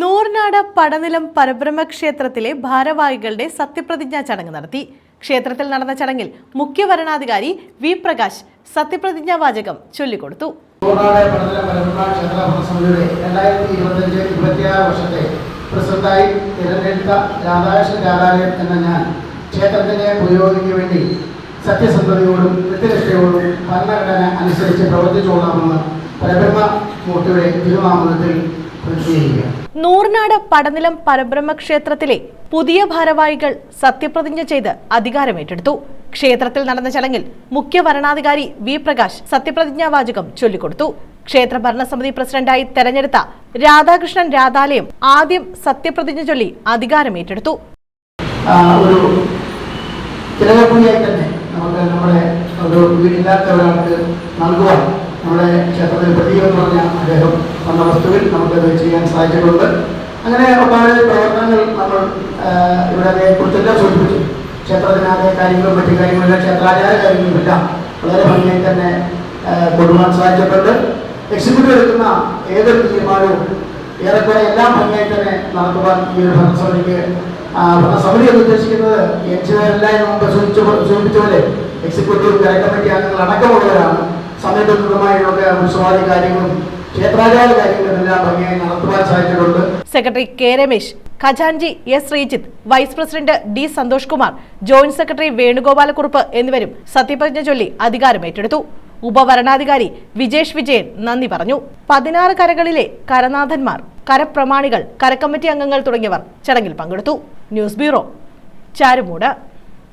നൂർനാട് പടനിലം പരബ്രഹ്മ ക്ഷേത്രത്തിലെ ഭാരവാഹികളുടെ സത്യപ്രതിജ്ഞാ ചടങ്ങ് നടത്തി. ക്ഷേത്രത്തിൽ നടന്ന ചടങ്ങിൽ മുഖ്യ വരണാധികാരി വി പ്രകാശ് സത്യപ്രതിജ്ഞാ വാചകം ചൊല്ലിക്കൊടുത്തു. പ്രസിഡന്റായി വേണ്ടി സത്യസന്ധതയോടും കൃത്യനിഷ്ഠയോടും ഭരണഘടന അനുസരിച്ച് പ്രവർത്തിച്ചുകൊള്ളാമെന്ന് പരബ്രഹ്മ മൂർത്തിയുടെ തിരുനാമത്തിൽ നൂർനാട് പടനിലം പരബ്രഹ്മ ക്ഷേത്രത്തിലെ പുതിയ ഭാരവാഹികൾ സത്യപ്രതിജ്ഞ ചെയ്ത് അധികാരമേറ്റെടുത്തു. ക്ഷേത്രത്തിൽ നടന്ന ചടങ്ങിൽ മുഖ്യ വരണാധികാരി വി പ്രകാശ് സത്യപ്രതിജ്ഞാ വാചകം ചൊല്ലിക്കൊടുത്തു. ക്ഷേത്ര ഭരണസമിതി പ്രസിഡന്റായി തെരഞ്ഞെടുത്ത രാധാകൃഷ്ണൻ രാധാലയം ആദ്യം സത്യപ്രതിജ്ഞ ചൊല്ലി അധികാരമേറ്റെടുത്തു. ഒരു തന്നെ നമുക്ക് നമ്മുടെ ഒരു വീടില്ലാത്തവരാൾക്ക് നൽകുവാൻ നമ്മുടെ ക്ഷേത്രത്തിൽ പ്രതീകം എന്ന് പറഞ്ഞ അദ്ദേഹം വന്ന വസ്തുവിൽ നമുക്കത് ചെയ്യാൻ സാധിച്ചിട്ടുണ്ട്. അങ്ങനെ ഒരുപാട് പ്രവർത്തനങ്ങൾ നമ്മൾ ഇവിടെ അതേക്കുറിച്ചെല്ലാം സൂചിപ്പിച്ചു. ക്ഷേത്രത്തിനകത്തെ കാര്യങ്ങളും മറ്റു കാര്യങ്ങളും ക്ഷേത്രാചാര കാര്യങ്ങളും എല്ലാം വളരെ ഭംഗിയായി തന്നെ കൊണ്ടുപോകാൻ സാധിച്ചിട്ടുണ്ട്. എക്സിക്യൂട്ടീവ് എടുക്കുന്ന ഏതൊരു തീരുമാനവും ഏറെക്കുറെ എല്ലാം ഭംഗിയായി തന്നെ നടത്തുവാൻ ഈ ഒരു ഭരണസമിതിക്ക് ഭരണസമിതി എന്ന് ഉദ്ദേശിക്കുന്നത് എൻജിനീയറെല്ലാം മുമ്പ് സൂചിപ്പിച്ച പോലെ എക്സിക്യൂട്ടീവ് കര കമ്മിറ്റി അംഗങ്ങൾ അടക്കമുള്ളവരാണ്. കാര്യങ്ങളും secretary K Ramesh ഖജാൻജി S Sreejith vice president D Santhosh Kumar joint secretary Venugopalakkurup എന്നിവരും സത്യപ്രതിജ്ഞ ചൊല്ലി അധികാരമേറ്റെടുത്തു ഉപവരണാധികാരി വിജേഷ് വിജയൻ നന്ദി പറഞ്ഞു. പതിനാറ് കരകളിലെ കരനാഥന്മാർ കരപ്രമാണികൾ കരക്കമ്മിറ്റി അംഗങ്ങൾ തുടങ്ങിയവർ ചടങ്ങിൽ പങ്കെടുത്തു. News bureau Charummood.